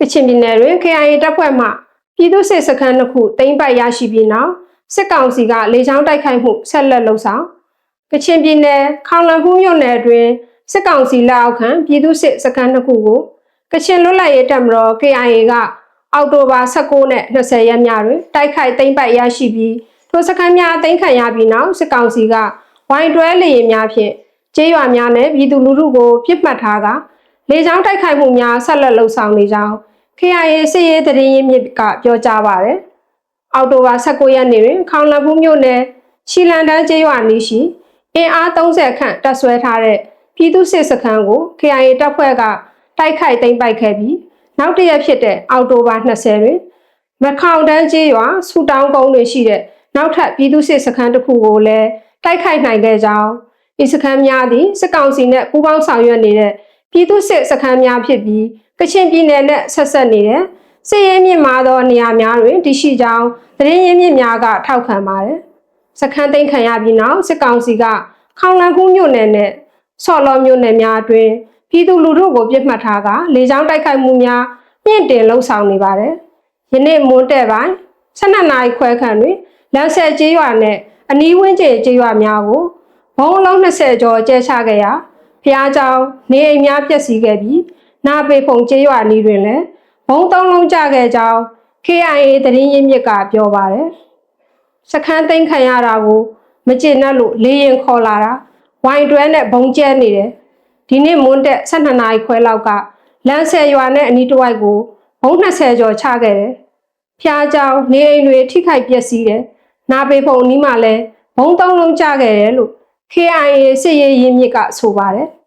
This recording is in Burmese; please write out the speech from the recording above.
ကချင်ပြည်နယ်တွင် KIA တပ်ဖွဲ့မှပြည်သူ့စစ်စခန်းတစ်ခုသိမ်းပိုက်ရရှိပြီးနောက်စစ်ကောင်စီကလေကြောင်းတိုက်ခိုက်မှုဆက်လက်လှုပ်ဆောင်ကချင်ပြည်နယ်ခေါင်လန်ဖူးမြို့နယ်တွင်စစ်ကောင်စီလက်အောက်ခံပြည်သူ့စစ်စခန်းတစ်ခုကိုကချင်လွတ်လပ်ရေးတပ်မတော် KIA ကအောက်တိုဘာ19နဲ့20ရက်နေ့တွင်တိုက်ခိုက်သိမ်းပိုက်ရရှိပြီးထိုစခန်းများသိမ်းခံရပြီးနောက်စစ်ကောင်စီကဝိုင်တွဲလေရင်များဖြင့်ကျေးရွာများနဲ့ပြည်သူလူထုကိုပြစ်မှတ်ထားကလေကြောင်းတိုက်ခိုက်မှုများဆက်လက်လှုပ်ဆောင်နေကြောင်း KIA စစ်ရေးတရင်ရင်းမြစ်ကပြောကြားပါရယ်။အောက်တိုဘာ19ရက်နေ့တွင်ခေါင်လန်ဖူးမြို့နယ်ရှီလန်တန်းကျေးရွာနီးရှိအင်အား30ခန့်တပ်ဆွဲထားတဲ့ပြည်သူ့စစ်စခန်းကို KIA တပ်ဖွဲ့ကတိုက်ခိုက်သိမ်းပိုက်ခဲ့ပြီးနောက်တစ်ရက်ဖြစ်တဲ့အောက်တိုဘာ20တွင်မခေါင်တန်းကျေးရွာဆူတောင်းကုန်းတွင်ရှိတဲ့နောက်ထပ်ပြည်သူ့စစ်စခန်းတစ်ခုကိုလည်းတိုက်ခိုက်နိုင်ခဲ့ကြောင်းဤစခန်းများသည်စစ်ကောင်စီနဲ့ပူးပေါင်းဆောင်ရွက်နေတဲ့ ပြည်သူ့စစ်စခန်းများဖြစ်ပြီးကချင်ပြည်နယ်နဲ့ဆက်ဆက်နေတဲ့စစ်ရေးမြင့်မားသောနေရာများတွင်တရှိကြောင်းသတင်းရင်းမြစ်များကထောက်ခံပါတယ်။စခန်းသိမ်းခံရပြီးနောက်စစ်ကောင်စီကခေါင်လန်ကူးမြို့နယ်နဲ့ဆော်လော်မြို့နယ်များအတွင်းပြည်သူလူထုကိုပြစ်မှတ်ထားကလေကြောင်းတိုက်ခိုက်မှုများမြင့်တင်လှုံ့ဆော်နေပါတယ်။ယနေ့မွန်းတဲ့ပိုင်း12နာရီခွဲခန့်တွင်လမ်းဆက်ကျေးရွာနဲ့အနီးဝန်းကျင်ကျေးရွာများကိုဘုံလုံး20ကျော်ကျဲချခဲ့ရာ ဖျားကြောင်နေအိမ်များပျက်စီးခဲ့ပြီးနာပေဖုံကျေးရွာနီးတွင်လည်းဘုံသုံးလုံးကျခဲ့ကြောင်း KIA သတင်းရင်းမြစ်ကပြောပါတယ်။စခန်းသိမ်းခံရတာကိုမကျေနပ်လို့လေရင်ခေါ်လာတာဝိုင်တွဲနဲ့ဘုံကျဲနေတယ်။ဒီနေ့မွန်းတက်12နာရီခွဲလောက်ကလမ်းဆယ်ရွာနဲ့အနီးတစ်ဝိုက်ကိုဘုံ20ကျော်ချခဲ့တယ်။ဖျားကြောင်နေအိမ်တွေထိခိုက်ပျက်စီးတယ်။နာပေဖုံအနီးမှာလည်းဘုံသုံးလုံးကျခဲ့တယ်လို့ KIA စစ်ရေးရင်းမြစ်ကဆိုပါတယ်။